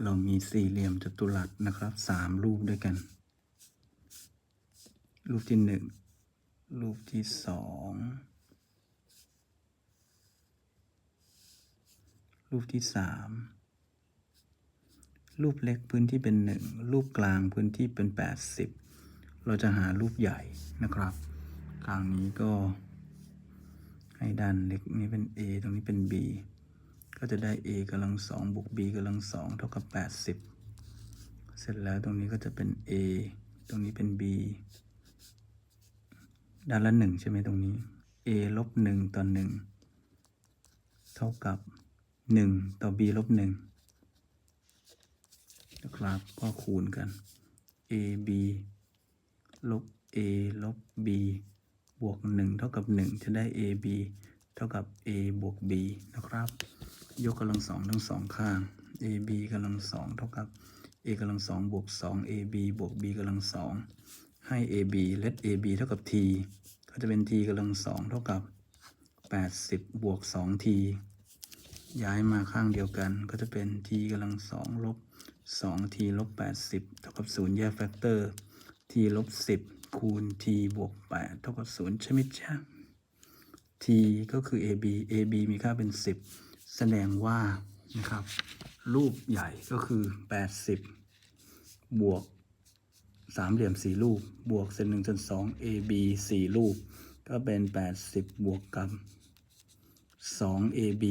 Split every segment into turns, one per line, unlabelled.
เรามีสี่เหลี่ยมจัตุรัสนะครับสามรูปด้วยกัน รูปที่หนึ่งรูปที่สองรูปที่สามรูปเล็กพื้นที่เป็นหนึ่งรูปกลางพื้นที่เป็นแปดสิบเราจะหารูปใหญ่นะครับกลางนี้ก็ให้ด้านเล็กนี้เป็น a ตรงนี้เป็น b ก็จะได้ a กำลังสองบวก b กำลังสองเท่ากับแปดสิบเสร็จแล้วตรงนี้ก็จะเป็น a ตรงนี้เป็น b ด้านละหนึ่งใช่ไหมตรงนี้ a ลบหนึ่งต่อหนึ่งเท่ากับหนึ่งต่อ b ลบหนึ่งนะครับก็คูณกัน a b ลบ a ลบ b บวกหนึ่งเท่ากับหนึ่งจะได้ a b เท่ากับ a บวก b นะครับ ยกกำลังสองทั้งสองข้าง a b กำลังสองเท่ากับ a กำลังสองบวกสอง a b บวก b กำลังสองให้ a b let a b เท่ากับ t ก็จะเป็น t กำลังสองเท่ากับ 80 บวก 2 t ย้ายมาข้างเดียวกันก็จะเป็น t กำลังสองลบ 2 t ลบ 80 เท่ากับ 0 แยกแฟกเตอร์ t ลบ 10 คูณ t บวก 8 เท่ากับ 0 ใช่ไหมจ๊ะ t ก็คือ ab ab มีค่าเป็น 10 แสดงว่านะครับ รูปใหญ่ก็คือ 80 บวกสามเหลี่ยมสี่รูป บวกเศษหนึ่งส่วนสอง ab สี่รูป ก็เป็น 80 บวกกับ 2 ab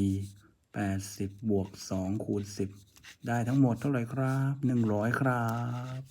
80 บวก 2 คูณ 10 ได้ทั้งหมดเท่าไหร่ครับ 100 ครับ